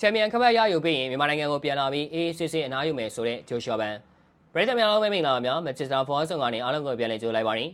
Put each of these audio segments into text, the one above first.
ချန်ပီယံခပတ်ရယူပြီးရင်မြန်မာနိုင်ငံကိုပြန်လာပြီးအေးအေးဆေးဆေးအနားယူမယ်ဆိုတဲ့ဂျိုရှော့ဘန်ပရိသတ်များအားလုံးပဲမင်္ဂလာပါများမန်ချက်စတာဖော်ဆောင်ကနေအားလုံးကိုပြန်လည်ကြိုလိုက်ပါရစေ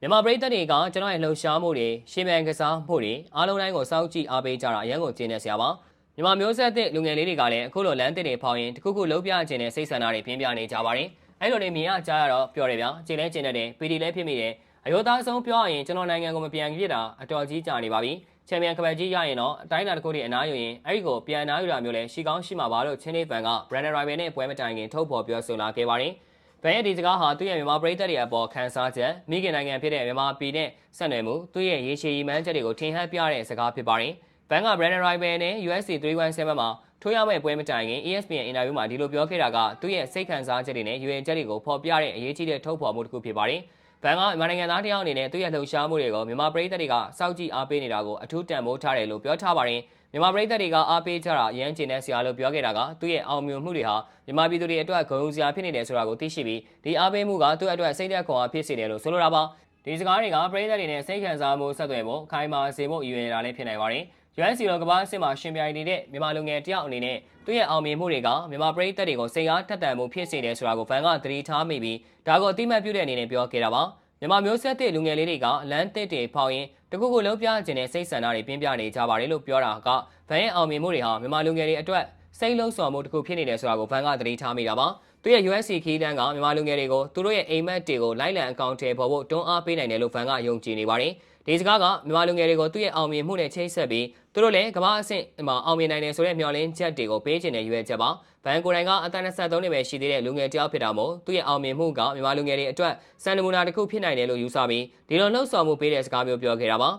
မြန်မာပရိသတ်တွေကကျွန်တော်ရဲ့လှုပ်ရှားမှုတွေရှေ့မှန်ကစားမှုတွေအားလုံးတိုင်းကိုစောင့်ကြည့်အားပေးကြတာအရန်ကိုကျင်းနေစရာပါမြန်မာမျိုးဆက်တဲ့လူငယ်လေးတွေကလည်းအခုလိုလမ်းတစ်တွေဖောင်းရင်တခုခုလှုပ်ပြခြင်းနဲ့စိတ်ဆန္ဒတွေပြင်းပြနေကြပါတယ်အဲ့လိုနေမြင်ရကြရတော့ပြောတယ်ဗျာကျင်းလဲကျင်းတဲ့ပီတီလဲဖြစ်မိတယ်အယောသားဆုံးပြောရရင်ကျွန်တော်နိုင်ငံကိုမပြန်ပြစ်တာအတော်ကြီးကြာနေပါပြီ ချန်ပီယံကပတ်ကြီးရရင်တော့အတိုင်းအတာတစ်ခုတည်းအနားယူရင်အဲ့ဒီကိုပြန်အနားယူတာမျိုးလဲရှိကောင်းရှိမှာပါလို့ချင်းနေဗန်က Brandon Rival နဲ့ပွဲမတိုင်ခင်ထုတ်ဖော်ပြောဆိုလာခဲ့ပါတယ်။ဗန်ရဲ့ဒီစကားဟာသူ့ရဲ့မြန်မာပြည်သက်တွေအပေါ်ခန်းစားချက်မိခင်နိုင်ငံဖြစ်တဲ့မြန်မာပြည်နဲ့ဆက်နွယ်မှုသူ့ရဲ့ရေရှည်ရည်မှန်းချက်တွေကိုထင်ဟပ်ပြတဲ့စကားဖြစ်ပါတယ်။ဗန်က Brandon Rival နဲ့ USC 317မှာထိုးရမယ့်ပွဲမတိုင်ခင် ESPN အင်တာဗျူးမှာဒီလိုပြောခဲ့တာကသူ့ရဲ့စိတ်ခံစားချက်တွေနဲ့ယူရင်ချက်တွေကိုဖော်ပြတဲ့အရေးကြီးတဲ့ထုတ်ဖော်မှုတစ်ခုဖြစ်ပါတယ်။ ဗန်ကမြန်မာနိုင်ငံသားတယောက်အနေနဲ့သူ့ရဲ့လှုပ်ရှားမှုတွေကိုမြန်မာပြည်သက်တွေကစောင့်ကြည့်အားပေးနေတာကိုအထူးတန်ဖိုးထားတယ်လို့ပြောထားပါတယ်မြန်မာပြည်သက်တွေကအားပေးကြတာအရန်ကျင်တဲ့ဆရာလို့ပြောခဲ့တာကသူ့ရဲ့အောင်မြင်မှုတွေဟာမြန်မာပြည်သူတွေအတွက်ဂုဏ်ယူစရာဖြစ်နေတယ်ဆိုတာကိုသိရှိပြီးဒီအားပေးမှုကသူ့အတွက်စိတ်သက်ခွန်အားဖြစ်စေတယ်လို့ဆိုလိုတာပါဒီစကားတွေကပြည်သက်တွေနဲ့စိတ်ခံစားမှုဆက်သွယ်ဖို့ခိုင်မာစေဖို့ရည်ရွယ်တာလည်းဖြစ်နိုင်ပါတယ် UNC လောကဘာအဆင့်မှာရှင်ပြိုင်နေတဲ့မြန်မာလူငယ်တယောက်အနေနဲ့သူ့ရဲ့အောင်မြင်မှုတွေကမြန်မာပြည်သက်တွေကိုစိတ်အားထက်သန်မှုဖြစ်စေတယ်ဆိုတာကိုဖန်ကသတိထားမိပြီးဒါကိုအတိမတ်ပြုတဲ့အနေနဲ့ပြောခဲ့တာပါမြန်မာမျိုးဆက်တဲ့လူငယ်လေးတွေကလမ်းတစ်တွေဖောက်ရင်တခုခုလုံးပြခြင်းနဲ့စိတ်ဆန္ဒတွေပြင်းပြနေကြပါတယ်လို့ပြောတာကဗန်ရဲ့အောင်မြင်မှုတွေဟာမြန်မာလူငယ်တွေအတွက်စိတ်လုံးဆော်မှုတစ်ခုဖြစ်နေတယ်ဆိုတာကိုဗန်ကသတိထားမိတာပါသူရဲ့ USC ခီးတန်းကမြန်မာလူငယ်တွေကိုသူတို့ရဲ့အိမ်မက်တွေကိုလိုက်လံအကောင့်ထဲပေါ်ဖို့တွန်းအားပေးနိုင်တယ်လို့ဗန်ကယုံကြည်နေပါတယ်ဒီစကားကမြန်မာလူငယ်တွေကိုသူ့ရဲ့အောင်မြင်မှုနဲ့ချိတ်ဆက်ပြီး သူတို့လည်းကမ္ဘာအဆင့်မှာအောင်မြင်နိုင်တယ်ဆိုတဲ့မျှော်လင့်ချက်တွေကိုပေးခြင်းနဲ့ရွေးချက်ပါဗန်ကိုယ်တိုင်ကအသက်23နှစ်ပဲရှိသေးတဲ့လူငယ်တယောက်ဖြစ်တာမို့သူ့ရဲ့အောင်မြင်မှုကမြန်မာလူငယ်တွေအတွက်စံနမူနာတစ်ခုဖြစ်နိုင်တယ်လို့ယူဆပြီးဒီလိုလှုပ်ဆော်မှုပေးတဲ့စကားမျိုးပြောခဲ့တာပါ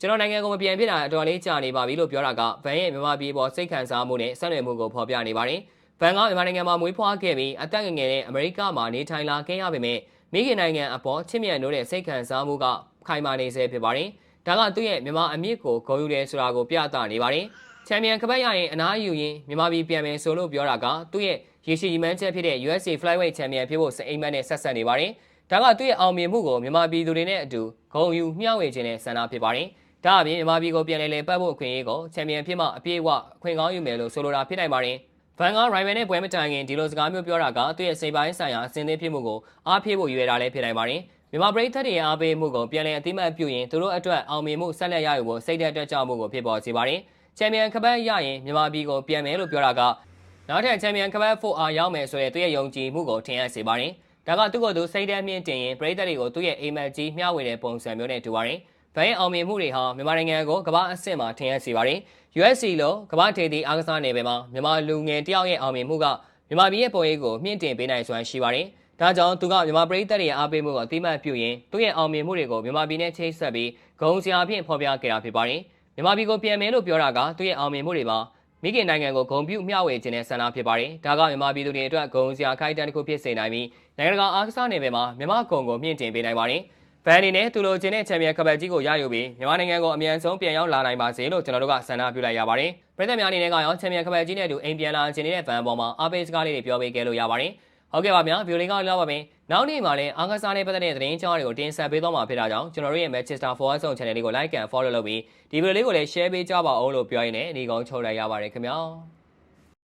ကျွန်တော်နိုင်ငံကိုမပြန်ဖြစ်တာအတော်လေးကြာနေပါပြီလို့ပြောတာကဗန်ရဲ့မြန်မာပြည်ပေါ်စိတ်ခံစားမှုနဲ့ဆက်နွယ်မှုကိုဖော်ပြနေပါတယ်ဗန်ကမြန်မာနိုင်ငံမှာမွေးဖွားခဲ့ပြီးအသက်ငယ်ငယ်နဲ့အမေရိကမှာနေထိုင်လာခဲ့ရပေမဲ့မိခင်နိုင်ငံအပေါ်ချစ်မြတ်နိုးတဲ့စိတ်ခံစားမှုကခိုင်မာနေဆဲဖြစ်ပါတယ် ဒါကသူ့ရဲ့မြန်မာအမြင့်ကိုဂုဏ်ယူတယ်ဆိုတာကိုပြသနေပါတယ်ချန်ပီယံကပတ်ရရင်အနားယူရင်မြန်မာပြည်ပြန်မယ်ဆိုလို့ပြောတာကသူ့ရဲ့ရေရှည်ရည်မှန်းချက်ဖြစ်တဲ့ USA Flyweight Champion ဖြစ်ဖို့စိတ်အိမ်မက်နဲ့ဆက်ဆက်နေပါတယ်ဒါကသူ့ရဲ့အောင်မြင်မှုကိုမြန်မာပြည်သူတွေနဲ့အတူဂုဏ်ယူမျှဝေခြင်းနဲ့ဆန္ဒဖြစ်ပါတယ်ဒါအပြင်မြန်မာပြည်ကိုပြန်လည်လည်ပတ်ဖို့အခွင့်အရေးကိုချန်ပီယံဖြစ်မှအပြည့်အဝအခွင့်ကောင်းယူမယ်လို့ဆိုလိုတာဖြစ်နိုင်ပါတယ်ဗန်ကရိုင်ဗယ်နဲ့ပွဲမတိုင်ခင်ဒီလိုစကားမျိုးပြောတာကသူ့ရဲ့စိတ်ပိုင်းဆိုင်ရာအစဉ်သင်းဖြစ်မှုကိုအားဖြည့်ဖို့ရွေးတာလည်းဖြစ်နိုင်ပါတယ် မြန်မာပြည်သက်တွေအားပေးမှုကိုပြန်လည်အသိမှတ်ပြုရင်သူတို့အတွက်အောင်မြင်မှုဆက်လက်ရယူဖို့စိတ်သက်တက်ကြမှုကိုဖြစ်ပေါ်စေပါတယ်။ချန်ပီယံကပတ်ရရင်မြန်မာပြည်ကိုပြန်မယ်လို့ပြောတာကနောက်ထပ်ချန်ပီယံကပတ်4အားရောက်မယ်ဆိုတဲ့သူရဲ့ယုံကြည်မှုကိုထင်ဟပ်စေပါတယ်။ဒါကသူ့ကိုယ်သူစိတ်သက်မြင့်တင်ရင်ပြည်သက်တွေကိုသူ့ရဲ့အိမ်မက်ကြီးမျှဝေတဲ့ပုံစံမျိုးနဲ့တူပါတယ်။ဗန်ရဲ့အောင်မြင်မှုတွေဟာမြန်မာနိုင်ငံကိုကမ္ဘာအဆင့်မှာထင်ဟပ်စေပါတယ်။ USC လို့ကမ္ဘာထေသီအားကစားနယ်ပယ်မှာမြန်မာလူငယ်တယောက်ရဲ့အောင်မြင်မှုကမြန်မာပြည်ရဲ့ပုံရိပ်ကိုမြင့်တင်ပေးနိုင်စွမ်းရှိပါတယ်။ ဒါကြောင့်သူကမြန်မာပြည်သက်တွေအားပေးမှုကိုအတိမတ်ပြုရင်သူ့ရဲ့အောင်မြင်မှုတွေကိုမြန်မာပြည်နဲ့ချိတ်ဆက်ပြီးဂုံစရာဖြင့်ဖော်ပြခဲ့တာဖြစ်ပါတယ်။မြန်မာပြည်ကိုပြန်မယ်လို့ပြောတာကသူ့ရဲ့အောင်မြင်မှုတွေမှာမိခင်နိုင်ငံကိုဂုံပြုမျှဝေခြင်းနဲ့ဆန္ဒဖြစ်ပါတယ်။ဒါကမြန်မာပြည်သူတွေအတွက်ဂုံစရာခိုက်တန်းတစ်ခုဖြစ်စေနိုင်ပြီးနိုင်ငံတကာအားကစားနယ်ပယ်မှာမြန်မာဂုံကိုမြင့်တင်ပေးနိုင်ပါတယ်။ဗန်အနေနဲ့သူလိုချင်တဲ့ချန်ပီယံကပတ်ကြီးကိုရယူပြီးမြန်မာနိုင်ငံကိုအမြန်ဆုံးပြန်ရောက်လာနိုင်ပါစေလို့ကျွန်တော်တို့ကဆန္ဒပြုလိုက်ရပါတယ်။ပြည်သက်များအနေနဲ့ကရောချန်ပီယံကပတ်ကြီးနဲ့အတူအိမ်ပြန်လာခြင်းတဲ့ဗန်ပေါ်မှာအားပေးစကားလေးတွေပြောပေးခဲ့လို့ရပါတယ်။ ဟုတ်ကဲ့ပါဗျာဗီဒီယိုလင်းကောင်းလောက်ပါမယ်နောက်နေ့မှာလည်းအားကစားနဲ့ပတ်သက်တဲ့သတင်းကြောင်းတွေကိုတင်ဆက်ပေးသွားမှာဖြစ်တာကြောင့်ကျွန်တော်တို့ရဲ့ Manchester Forward Zone Channel လေးကို like and follow လုပ်ပြီးဒီဗီဒီယိုလေးကိုလည်း share ပေးကြပါအောင်လို့ပြောရင်းနဲ့ဒီကောင်ချုပ်လိုက်ရပါတယ်ခင်ဗျာ